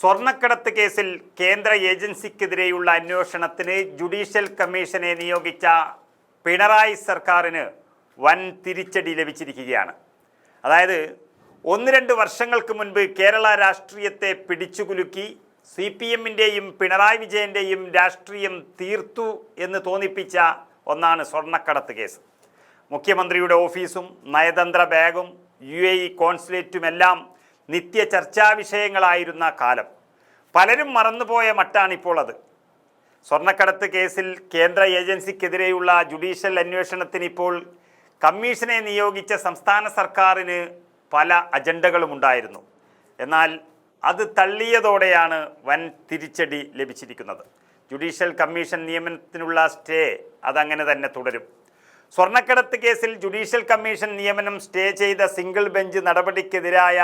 സ്വർണക്കടത്ത് കേസിൽ കേന്ദ്ര ഏജൻസിക്കെതിരെയുള്ള അന്വേഷണത്തിന് ജുഡീഷ്യൽ കമ്മീഷനെ നിയോഗിച്ച പിണറായി സർക്കാരിന് വൻ തിരിച്ചടി ലഭിച്ചിരിക്കുകയാണ്. അതായത് ഒന്ന് രണ്ട് വർഷങ്ങൾക്ക് മുൻപ് കേരള രാഷ്ട്രീയത്തെ പിടിച്ചുകുലുക്കി സി പി എമ്മിന്റെയും പിണറായി വിജയന്റെയും രാഷ്ട്രീയം തീർത്തു എന്ന് തോന്നിപ്പിച്ച ഒന്നാണ് സ്വർണക്കടത്ത് കേസ്. മുഖ്യമന്ത്രിയുടെ ഓഫീസും നയതന്ത്ര ബാഗും യു എ ഇ കോൺസുലേറ്റുമെല്ലാം നിത്യ ചർച്ചാ വിഷയങ്ങളായിരുന്ന കാലം. പലരും മറന്നുപോയ മട്ടാണിപ്പോൾ അത് സ്വർണക്കടത്ത് കേസിൽ കേന്ദ്ര ഏജൻസിക്കെതിരെയുള്ള ജുഡീഷ്യൽ അന്വേഷണത്തിന് ഇപ്പോൾ കമ്മീഷനെ നിയോഗിച്ച സംസ്ഥാന സർക്കാരിന് പല അജണ്ടകളുമുണ്ടായിരുന്നു. എന്നാൽ അത് തള്ളിയതോടെയാണ് വൻ തിരിച്ചടി ലഭിച്ചിരിക്കുന്നത്. ജുഡീഷ്യൽ കമ്മീഷൻ നിയമനത്തിനുള്ള സ്റ്റേ അതങ്ങനെ തന്നെ തുടരും. സ്വർണക്കടത്ത് കേസിൽ ജുഡീഷ്യൽ കമ്മീഷൻ നിയമനം സ്റ്റേ ചെയ്ത സിംഗിൾ ബെഞ്ച് നടപടിക്കെതിരായ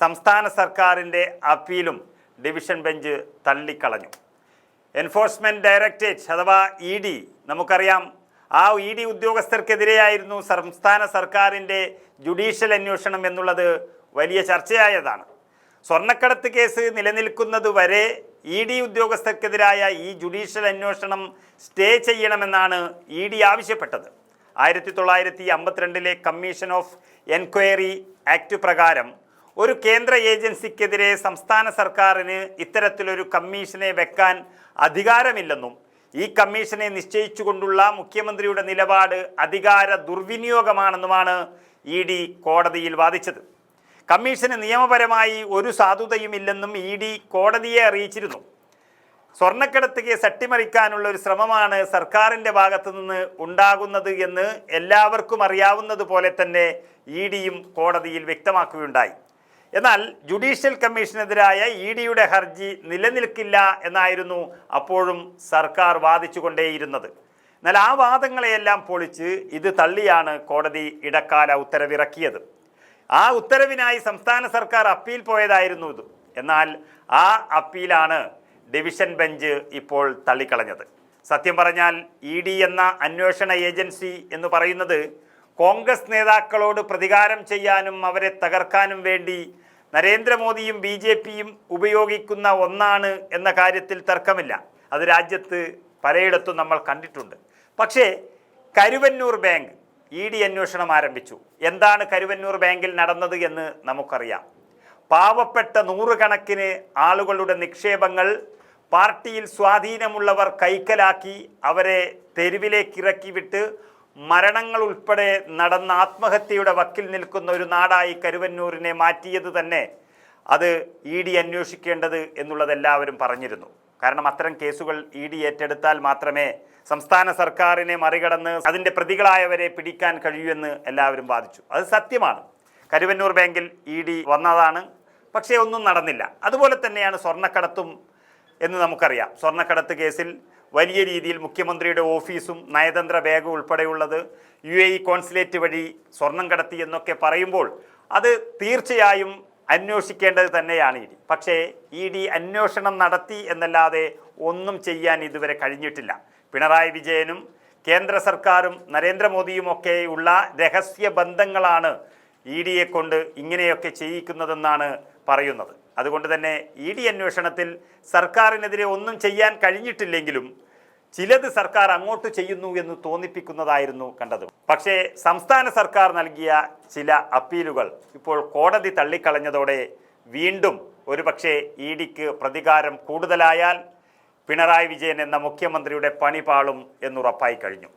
സംസ്ഥാന സർക്കാരിന്റെ അപ്പീലും ഡിവിഷൻ ബെഞ്ച് തള്ളിക്കളഞ്ഞു. എൻഫോഴ്സ്മെന്റ് ഡയറക്ടറേറ്റ് അഥവാ ഇ ഡി നമുക്കറിയാം ആ ഇ ഡി ഉദ്യോഗസ്ഥർക്കെതിരെയായിരുന്നു സംസ്ഥാന സർക്കാരിന്റെ ജുഡീഷ്യൽ അന്വേഷണം എന്നുള്ളത് വലിയ ചർച്ചയായതാണ്. സ്വർണക്കടത്ത് കേസ് നിലനിൽക്കുന്നത് വരെ ഇ ഡി ഉദ്യോഗസ്ഥർക്കെതിരായ ഈ ജുഡീഷ്യൽ അന്വേഷണം സ്റ്റേ ചെയ്യണമെന്നാണ് ഇ ഡി ആവശ്യപ്പെട്ടത്. ആയിരത്തി തൊള്ളായിരത്തി അമ്പത്തിരണ്ടിലെ കമ്മീഷൻ ഓഫ് എൻക്വയറി ആക്ട് പ്രകാരം ഒരു കേന്ദ്ര ഏജൻസിക്കെതിരെ സംസ്ഥാന സർക്കാരിന് ഇത്തരത്തിലൊരു കമ്മീഷനെ വെക്കാൻ അധികാരമില്ലെന്നും ഈ കമ്മീഷനെ നിശ്ചയിച്ചുകൊണ്ടുള്ള മുഖ്യമന്ത്രിയുടെ നിലപാട് അധികാര ദുർവിനിയോഗമാണെന്നുമാണ് ഇ ഡി കോടതിയിൽ വാദിച്ചത്. കമ്മീഷന് നിയമപരമായി ഒരു സാധുതയുമില്ലെന്നും ഇ ഡി കോടതിയെ അറിയിച്ചിരുന്നു. സ്വർണക്കടത്ത് കേസ് അട്ടിമറിക്കാനുള്ള ഒരു ശ്രമമാണ് സർക്കാരിന്റെ ഭാഗത്തു നിന്ന് ഉണ്ടാകുന്നത് എന്ന് എല്ലാവർക്കും അറിയാവുന്നത് പോലെ തന്നെ ഇ ഡിയും കോടതിയിൽ വ്യക്തമാക്കുകയുണ്ടായി. എന്നാൽ ജുഡീഷ്യൽ കമ്മീഷനെതിരായ ഇ ഡിയുടെ ഹർജി നിലനിൽക്കില്ല എന്നായിരുന്നു അപ്പോഴും സർക്കാർ വാദിച്ചുകൊണ്ടേയിരുന്നത്. എന്നാൽ ആ വാദങ്ങളെയെല്ലാം പൊളിച്ച് ഇത് തള്ളിയാണ് കോടതി ഇടക്കാല ഉത്തരവിറക്കിയത്. ആ ഉത്തരവിനായി സംസ്ഥാന സർക്കാർ അപ്പീൽ പോയതായിരുന്നു ഇത്. എന്നാൽ ആ അപ്പീലാണ് ഡിവിഷൻ ബെഞ്ച് ഇപ്പോൾ തള്ളിക്കളഞ്ഞത്. സത്യം പറഞ്ഞാൽ ഇ ഡി എന്ന അന്വേഷണ ഏജൻസി എന്ന് പറയുന്നത് കോൺഗ്രസ് നേതാക്കളോട് പ്രതികാരം ചെയ്യാനും അവരെ തകർക്കാനും വേണ്ടി നരേന്ദ്രമോദിയും ബി ജെ പിയും ഉപയോഗിക്കുന്ന ഒന്നാണ് എന്ന കാര്യത്തിൽ തർക്കമില്ല. അത് രാജ്യത്ത് പലയിടത്തും നമ്മൾ കണ്ടിട്ടുണ്ട്. പക്ഷേ കരുവന്നൂർ ബാങ്ക് ഇ ഡി അന്വേഷണം ആരംഭിച്ചു. എന്താണ് കരുവന്നൂർ ബാങ്കിൽ നടന്നത് എന്ന് നമുക്കറിയാം. പാവപ്പെട്ട നൂറുകണക്കിന് ആളുകളുടെ നിക്ഷേപങ്ങൾ പാർട്ടിയിൽ സ്വാധീനമുള്ളവർ കൈക്കലാക്കി അവരെ തെരുവിലേക്ക് ഇറക്കി വിട്ട് മരണങ്ങൾ ഉൾപ്പെടെ നടന്ന ആത്മഹത്യയുടെ വക്കിൽ നിൽക്കുന്ന ഒരു നാടായി കരുവന്നൂരിനെ മാറ്റിയത് തന്നെ അത് ഇ ഡി അന്വേഷിക്കേണ്ടത് എന്നുള്ളത് എല്ലാവരും പറഞ്ഞിരുന്നു. കാരണം അത്തരം കേസുകൾ ഇ ഡി ഏറ്റെടുത്താൽ മാത്രമേ സംസ്ഥാന സർക്കാരിനെ മറികടന്ന് അതിന്റെ പ്രതികളായവരെ പിടിക്കാൻ കഴിയൂ എന്ന് എല്ലാവരും വാദിച്ചു. അത് സത്യമാണ്. കരുവന്നൂർ ബാങ്കിൽ ഇ ഡി വന്നതാണ്. പക്ഷേ ഒന്നും നടന്നില്ല. അതുപോലെ തന്നെയാണ് സ്വർണക്കടത്തും എന്ന് നമുക്കറിയാം. സ്വർണക്കടത്ത് കേസിൽ വലിയ രീതിയിൽ മുഖ്യമന്ത്രിയുടെ ഓഫീസും നയതന്ത്ര ബാഗും ഉൾപ്പെടെയുള്ളത് യു എ ഇ കോൺസുലേറ്റ് വഴി സ്വർണം കടത്തി എന്നൊക്കെ പറയുമ്പോൾ അത് തീർച്ചയായും അന്വേഷിക്കേണ്ടത് തന്നെയാണ് ഇ ഡി. പക്ഷേ ഇ ഡി അന്വേഷണം നടത്തി എന്നല്ലാതെ ഒന്നും ചെയ്യാൻ ഇതുവരെ കഴിഞ്ഞിട്ടില്ല. പിണറായി വിജയനും കേന്ദ്ര സർക്കാരും നരേന്ദ്രമോദിയും ഒക്കെയുള്ള രഹസ്യ ബന്ധങ്ങളാണ് ഇ ഡിയെ കൊണ്ട് ഇങ്ങനെയൊക്കെ ചെയ്യിക്കുന്നതെന്നാണ് പറയുന്നത്. അതുകൊണ്ട് തന്നെ ഇ ഡി അന്വേഷണത്തിൽ സർക്കാരിനെതിരെ ഒന്നും ചെയ്യാൻ കഴിഞ്ഞിട്ടില്ലെങ്കിലും ചിലത് സർക്കാർ അങ്ങോട്ട് ചെയ്യുന്നു എന്ന് തോന്നിപ്പിക്കുന്നതായിരുന്നു കണ്ടത്. പക്ഷേ സംസ്ഥാന സർക്കാർ നൽകിയ ചില അപ്പീലുകൾ ഇപ്പോൾ കോടതി തള്ളിക്കളഞ്ഞതോടെ വീണ്ടും ഒരുപക്ഷെ ഇ ഡിക്ക് പ്രതികാരം കൂടുതലായാൽ പിണറായി വിജയൻ എന്ന മുഖ്യമന്ത്രിയുടെ പണിപാളും എന്നുറപ്പായി കഴിഞ്ഞു.